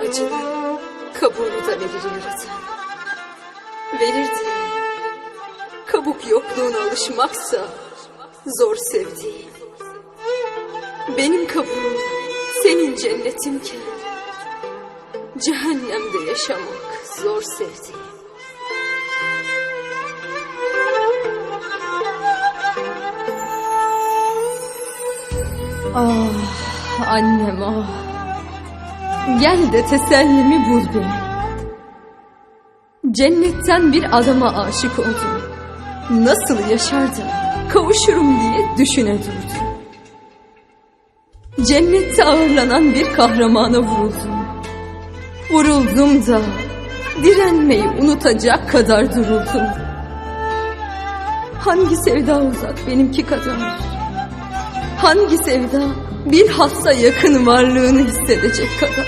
Acının kabuğunu da verir yaratan. Verirdi. Kabuk yokluğuna alışmaksa zor sevdiğim. Benim kabuğum senin cennetinken cehennemde yaşamak zor sevdiğim. Ah annem ah. Gel de tesellimi bul beni. Cennetten bir adama aşık oldum. Nasıl yaşar da kavuşurum diye düşüne durdum. Cennette ağırlanan bir kahramana vuruldum. Vuruldum da direnmeyi unutacak kadar duruldum. Hangi sevda uzak benimki kadar? Hangi sevda bir hasta yakın varlığını hissedecek kadar?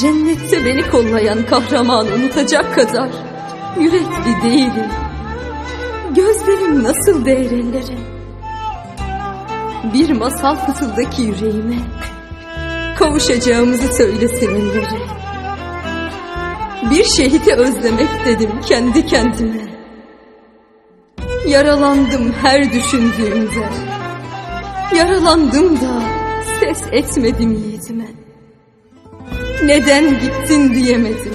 Cennette beni kollayan kahramanı unutacak kadar yürekli değilim. Gözlerim nasıl değer? Bir masal fısıldaki yüreğime kavuşacağımızı söylesin elleri. Bir şehiti özlemek dedim kendi kendime. Yaralandım her düşündüğümde. Yaralandım da ses etmedim yiğidime. Neden gittin diyemedim.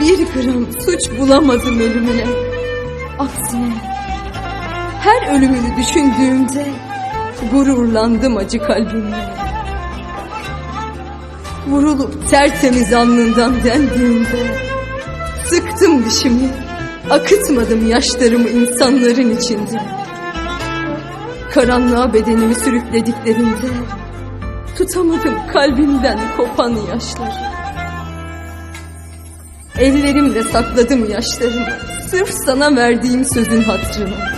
Bir gram suç bulamadım ölümüne. Aksine her ölümünü düşündüğümde gururlandım acı kalbimle. Vurulup tertemiz alnından dendiğinde sıktım dişimi, akıtmadım yaşlarımı insanların içinde. Karanlığa bedenimi sürüklediklerinde tutamadım kalbimden kopan yaşları. Ellerimle sakladım yaşlarımı sırf sana verdiğim sözün hatırına.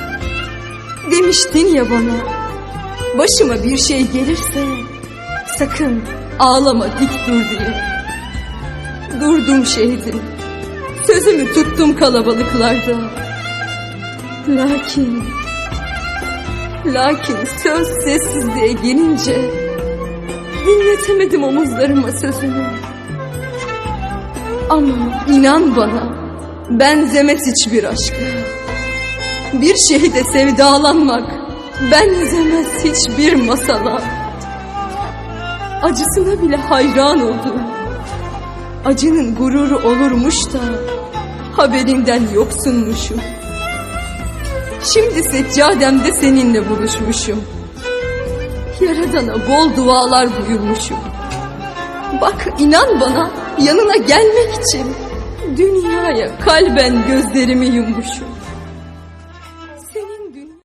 Demiştin ya bana başıma bir şey gelirse sakın ağlama dik dur diye. Durdum şehidim. Sözümü tuttum kalabalıklarda. Lakin Lakin söz sessizliğe gelince dinletemedim omuzlarıma sözümü. Ama inan bana benzemez hiçbir aşka. Bir şehide sevdalanmak benzemez hiçbir masala. Acısına bile hayran oldum. Acının gururu olurmuş da haberinden yoksunmuşum. Şimdi seccademde seninle buluşmuşum. Yaradana bol dualar buyurmuşum. Bak inan bana yanına gelmek için dünyaya kalben gözlerimi yummuşum.